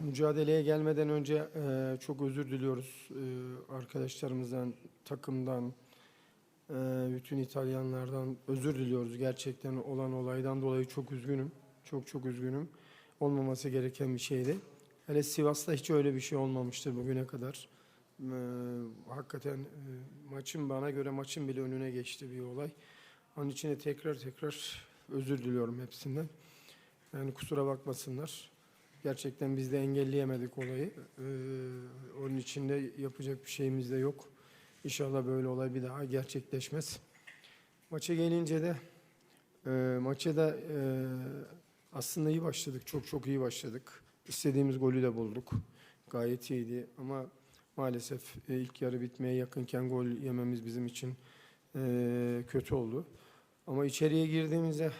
mücadeleye gelmeden önce e, çok özür diliyoruz e, arkadaşlarımızdan, takımdan, e, bütün İtalyanlardan özür diliyoruz. Gerçekten olan olaydan dolayı çok üzgünüm. Çok çok üzgünüm. Olmaması gereken bir şeydi. Hele Sivas'ta hiç öyle bir şey olmamıştır bugüne kadar. E, hakikaten e, maçın bana göre maçın bile önüne geçti bir olay. Onun için tekrar tekrar özür diliyorum hepsinden. Yani kusura bakmasınlar. Gerçekten biz de engelleyemedik olayı. Ee, onun için de yapacak bir şeyimiz de yok. İnşallah böyle olay bir daha gerçekleşmez. Maça gelince de e, maça da e, aslında iyi başladık. Çok çok iyi başladık. İstediğimiz golü de bulduk. Gayet iyiydi ama maalesef e, ilk yarı bitmeye yakınken gol yememiz bizim için e, kötü oldu. Ama içeriye girdiğimizde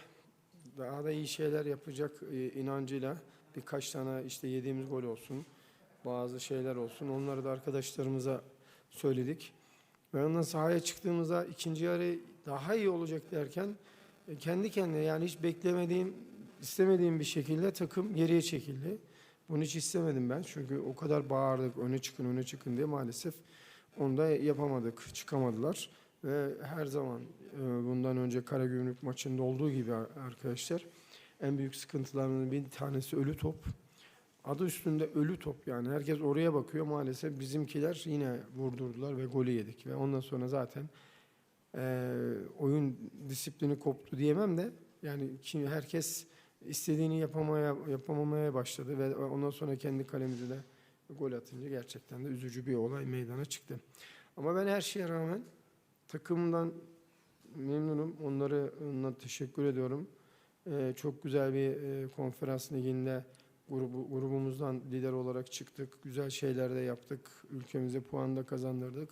daha da iyi şeyler yapacak e, inancıyla birkaç tane işte yediğimiz gol olsun, bazı şeyler olsun. Onları da arkadaşlarımıza söyledik. Ve ondan sahaya çıktığımızda ikinci yarı daha iyi olacak derken e, kendi kendine yani hiç beklemediğim, istemediğim bir şekilde takım geriye çekildi. Bunu hiç istemedim ben çünkü o kadar bağırdık öne çıkın öne çıkın diye maalesef onu da yapamadık, çıkamadılar. Ve her zaman e, bundan önce Karagümrük maçında olduğu gibi arkadaşlar en büyük sıkıntılarının bir tanesi ölü top. Adı üstünde ölü top yani herkes oraya bakıyor maalesef bizimkiler yine vurdurdular ve golü yedik ve ondan sonra zaten e, oyun disiplini koptu diyemem de yani ki herkes istediğini yapamaya yapamamaya başladı ve ondan sonra kendi kalemize de gol atınca gerçekten de üzücü bir olay meydana çıktı. Ama ben her şeye rağmen takımdan memnunum. Onları onlara teşekkür ediyorum. Ee, çok güzel bir e, konferans liginde grubu, grubumuzdan lider olarak çıktık. Güzel şeyler de yaptık. Ülkemize puan da kazandırdık.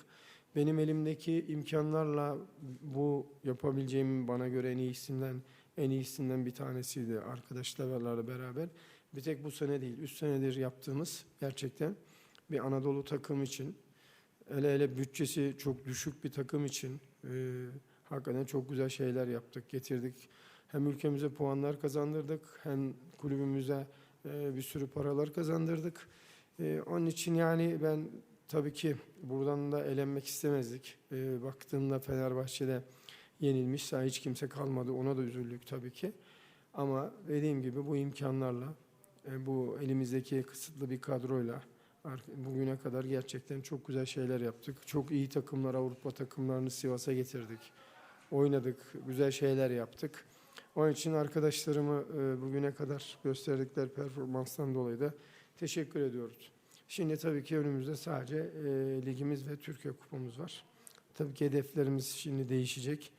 Benim elimdeki imkanlarla bu yapabileceğim bana göre en iyisinden en iyisinden bir tanesiydi arkadaşlarla beraber. Bir tek bu sene değil, üç senedir yaptığımız gerçekten bir Anadolu takım için hele hele bütçesi çok düşük bir takım için e, hakikaten çok güzel şeyler yaptık, getirdik. Hem ülkemize puanlar kazandırdık, hem kulübümüze e, bir sürü paralar kazandırdık. E, onun için yani ben tabii ki buradan da elenmek istemezdik. E, baktığımda Fenerbahçe'de yenilmiş, hiç kimse kalmadı. Ona da üzüldük tabii ki. Ama dediğim gibi bu imkanlarla, e, bu elimizdeki kısıtlı bir kadroyla, Bugüne kadar gerçekten çok güzel şeyler yaptık. Çok iyi takımlar, Avrupa takımlarını Sivas'a getirdik. Oynadık, güzel şeyler yaptık. Onun için arkadaşlarımı e, bugüne kadar gösterdikleri performanstan dolayı da teşekkür ediyoruz. Şimdi tabii ki önümüzde sadece e, ligimiz ve Türkiye kupamız var. Tabii ki hedeflerimiz şimdi değişecek.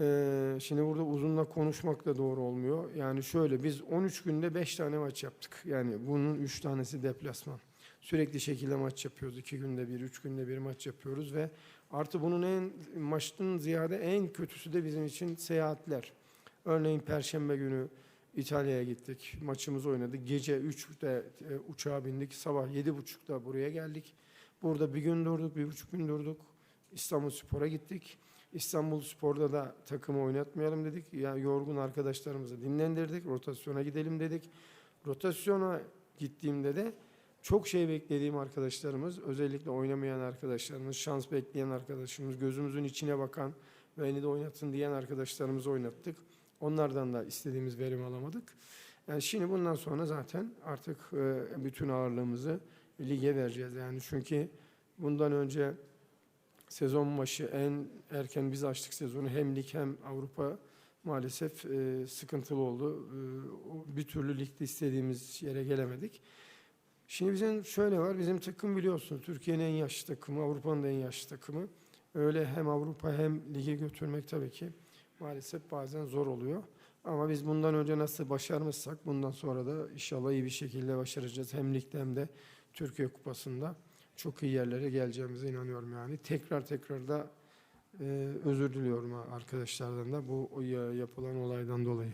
E, şimdi burada uzunla konuşmak da doğru olmuyor. Yani şöyle biz 13 günde 5 tane maç yaptık. Yani bunun 3 tanesi deplasman. Sürekli şekilde maç yapıyoruz. iki günde bir, üç günde bir maç yapıyoruz ve artı bunun en maçtan ziyade en kötüsü de bizim için seyahatler. Örneğin Perşembe günü İtalya'ya gittik. Maçımızı oynadık. Gece 3'te e, uçağa bindik. Sabah 7.30'da buraya geldik. Burada bir gün durduk, bir buçuk gün durduk. İstanbul Spor'a gittik. İstanbul Spor'da da takımı oynatmayalım dedik. Yani yorgun arkadaşlarımızı dinlendirdik. Rotasyona gidelim dedik. Rotasyona gittiğimde de çok şey beklediğim arkadaşlarımız, özellikle oynamayan arkadaşlarımız, şans bekleyen arkadaşımız, gözümüzün içine bakan beni de oynatın diyen arkadaşlarımızı oynattık. Onlardan da istediğimiz verim alamadık. Yani şimdi bundan sonra zaten artık e, bütün ağırlığımızı lige vereceğiz. Yani çünkü bundan önce sezon başı en erken biz açtık sezonu hem lig hem Avrupa maalesef e, sıkıntılı oldu. E, bir türlü ligde istediğimiz yere gelemedik. Şimdi bizim şöyle var, bizim takım biliyorsunuz Türkiye'nin en yaşlı takımı, Avrupa'nın en yaşlı takımı. Öyle hem Avrupa hem lige götürmek tabii ki maalesef bazen zor oluyor. Ama biz bundan önce nasıl başarmışsak bundan sonra da inşallah iyi bir şekilde başaracağız. Hem ligde hem de Türkiye Kupası'nda çok iyi yerlere geleceğimize inanıyorum yani. Tekrar tekrar da e, özür diliyorum arkadaşlardan da bu yapılan olaydan dolayı.